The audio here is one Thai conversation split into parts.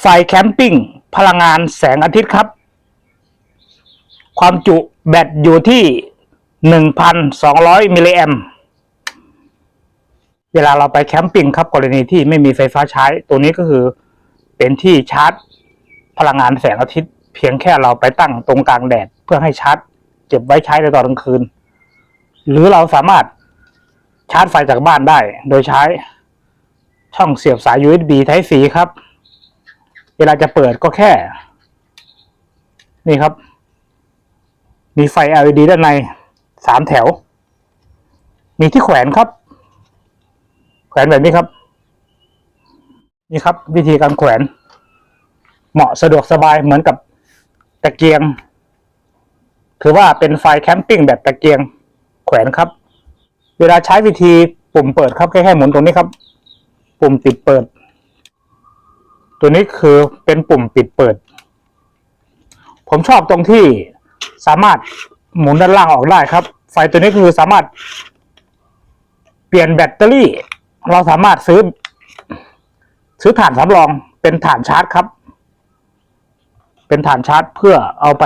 ไฟแคมปิ้ง พลังงานแสงอาทิตย์ครับ ความจุแบตอยู่ที่ 1,200 มิลลิแอมเวลาเราไปแคมปิ้งครับกรณีที่ไม่มีไฟฟ้าใช้ ตัวนี้ก็คือเป็นที่ชาร์จ พลังงานแสงอาทิตย์เพียงแค่เราไปตั้งตรงกลางแดดเพื่อให้ชาร์จเก็บไว้ใช้ในตอนกลางคืน หรือเราสามารถชาร์จไฟจากบ้านได้ โดยใช้ช่องเสียบสาย USB Type C ครับ เวลาจะเปิดก็แค่ นี่ครับ มีไฟ LED ด้านในสามแถว มีที่แขวนครับ แขวนแบบนี้ครับ นี่ครับ วิธีการแขวน เหมาะสะดวกสบายเหมือนกับตะเกียง ถือว่าเป็นไฟแคมปิ้งแบบตะเกียงแขวนครับ เวลาใช้วิธีปุ่มเปิดครับแค่แค่หมุนตรงนี้ครับ ปุ่มปิดเปิด ตัวนี้คือเป็นปุ่มปิดเปิด ผมชอบตรงที่สามารถหมุนด้านล่างออกได้ครับ ไฟตัวนี้คือสามารถเปลี่ยนแบตเตอรี่ เราสามารถซื้อ ซื้อถ่านสำรองเป็นถ่านชาร์จครับ เป็นถ่านชาร์จเพื่อเอาไป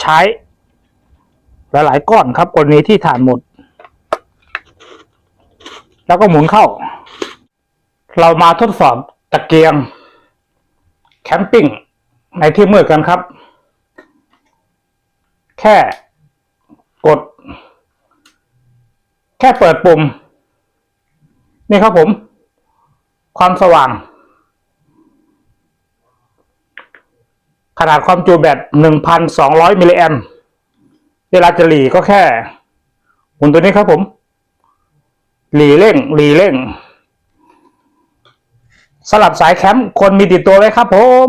ใช้ หลายๆก้อนครับกรณีที่ถ่านหมด แล้วก็หมุนเข้า เรามาทดสอบ ตะเกียง แคมปิ้ง ในที่มืดกันครับ แค่กด แค่เปิดปุ่ม นี่ครับผม ความสว่าง ขนาดความจุแบต1,200 มิลลิแอมเวลาจะหลีก็แค่หมุนตัวนี้ครับผม หลีเร่ง หลีเร่ง สลับสายแคมป์คนมีติดตัวไว้ครับผม